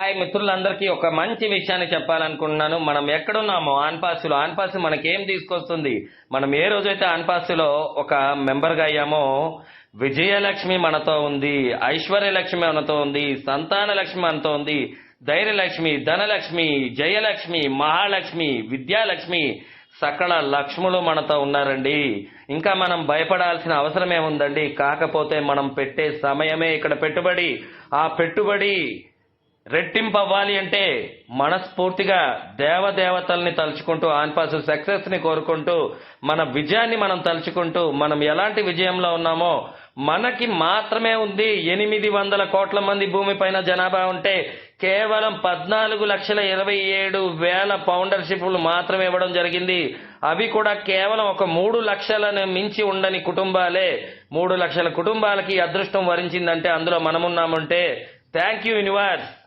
Hi మిత్రులందరికీ ఒక మంచి విషయాన్ని చెప్పాలనుకుంటున్నాను. మనం ఎక్కడున్నామో ఆన్పాసులో ఆన్పాస్ మనకేం తీసుకొస్తుంది? మనం ఏ రోజైతే ఆన్పాసులో ఒక మెంబర్గా అయ్యామో విజయలక్ష్మి మనతో ఉంది ఐశ్వర్యలక్ష్మి మనతో ఉంది సంతాన లక్ష్మి మనతో ఉంది ధైర్యలక్ష్మి ధనలక్ష్మి జయలక్ష్మి మహాలక్ష్మి విద్యాలక్ష్మి సకల లక్ష్ములు మనతో ఉన్నారండి. ఇంకా మనం భయపడాల్సిన అవసరం ఏముందండి కాకపోతే మనం పెట్టే సమయమే ఇక్కడ పెట్టుబడి. ఆ పెట్టుబడి రెట్టింపు అవ్వాలి అంటే మనస్ఫూర్తిగా దేవదేవతల్ని తలుచుకుంటూ ఆన్పాస్ సక్సెస్ని కోరుకుంటూ మన విజయాన్ని మనం తలుచుకుంటూ మనం ఎలాంటి విజయంలో ఉన్నామో మనకి మాత్రమే ఉంది ఎనిమిది వందల కోట్ల మంది భూమిపైన జనాభా ఉంటే కేవలం పద్నాలుగు లక్షల ఇరవై ఏడు వేల పౌండర్షిప్లు మాత్రమే ఇవ్వడం జరిగింది. అవి కూడా కేవలం ఒక మూడు లక్షలను మించి ఉండని కుటుంబాలే. మూడు లక్షల కుటుంబాలకి అదృష్టం వరించిందంటే అందులో మనమున్నామంటే థ్యాంక్ యూ యూనివర్స్.